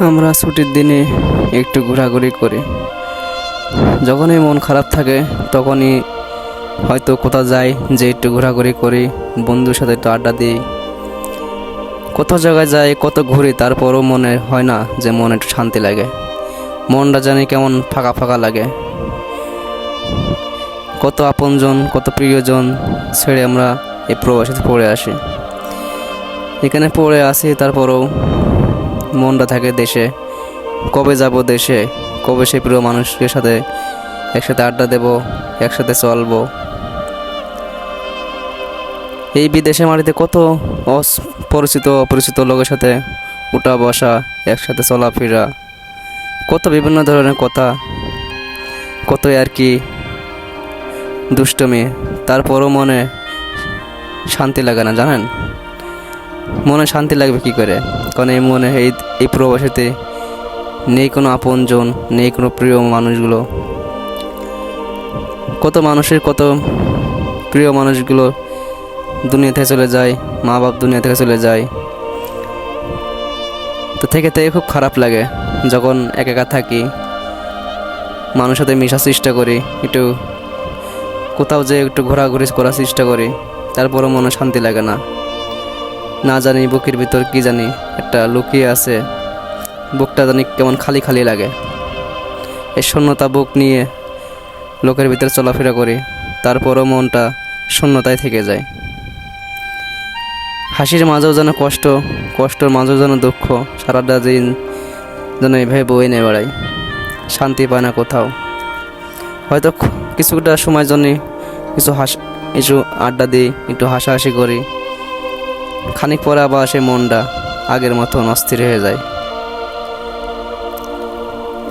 আমরা ছুটির দিনে একটু ঘোরাঘুরি করি। যখনই মন খারাপ থাকে, তখনই হয়তো কোথাও যাই যে একটু ঘোরাঘুরি করি, বন্ধুর সাথে একটু আড্ডা দিই। কত জায়গায় যাই কত ঘুরি, তারপরও মনে হয় না যে মনে একটু শান্তি লাগে। মনটা জানি কেমন ফাঁকা ফাঁকা লাগে। কত আপনজন, কত প্রিয়জন ছেড়ে আমরা এই প্রবাসীতে পড়ে আসি। এখানে পড়ে আসি, তারপরেও মনটা থাকে দেশে। কবে যাব দেশে? কবে সেই প্রিয় মানুষের সাথে একসাথে আড্ডা দেব, একসাথে চলবো? এই বিদেশে মাটিতে কত অস- পরিচিত, অপরিচিত লোকের সাথে উঠা বসা, একসাথে চলাফেরা? কত বিভিন্ন ধরনের কথা, কত আর কি দুষ্টমি, তারপরও মনে শান্তি লাগে না, জানেন? মনে শান্তি লাগবে কি করে? কারণ এই মনে, এই এই প্রবাসীতে নেই কোনো আপনজন, নেই কোনো প্রিয় মানুষগুলো। কত মানুষের কত প্রিয় মানুষগুলো দুনিয়া থেকে চলে যায় মা বাপ দুনিয়া থেকে চলে যায়। তো থেকে থেকে খুব খারাপ লাগে যখন এক একা থাকি, মানুষের সাথে মেশার চেষ্টা করি, একটু কোথাও যে একটু ঘোরাঘুরি করার চেষ্টা করি, তারপরও মনে শান্তি লাগে না। না জানি বুকের ভিতর কি জানি একটা লুকিয়ে আছে। বুকটা জানি কেমন খালি খালি লাগে। এই শূন্যতা বুক নিয়ে লোকের ভিতরে চলাফেরা করি, তারপরও মনটা শূন্যতায় থেকে যায়। হাসির মাঝেও যেন কষ্ট, কষ্টর মাঝেও যেন দুঃখ, সারাটা দিন যেন এইভাবে বয়ে নিয়ে বেড়াই। শান্তি পায় না কোথাও। হয়তো কিছুটা সময় জন্য কিছু হাস, কিছু আড্ডা দিই, একটু হাসাহাসি করি। খানিক পরে আবার সে মনটা আগের মতন অস্থির হয়ে যায়।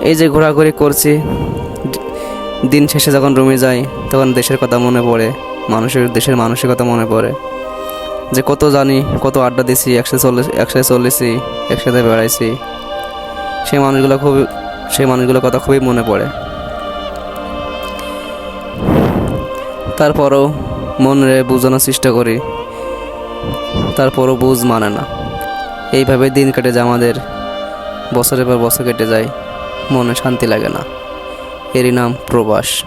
এই যে ঘোরাঘুরি করছি, দিন শেষে যখন রুমে যাই, তখন দেশের কথা মনে পড়ে, মানুষের, দেশের মানুষের কথা মনে পড়ে। যে কত জানি, কত আড্ডা দিছি, একসাথে চলে, একসাথে চলেছি, একসাথে বেড়াইছি। সেই মানুষগুলো খুব, সেই মানুষগুলোর কথা খুবই মনে পড়ে। তারপরও মনে বোঝানোর চেষ্টা করি তারপরও বুঝ মানে না। এইভাবে দিন কেটে যায় আমাদের। বছরের পর বছর কেটে যায়। মনে শান্তি লাগে না। এরই নাম প্রবাস।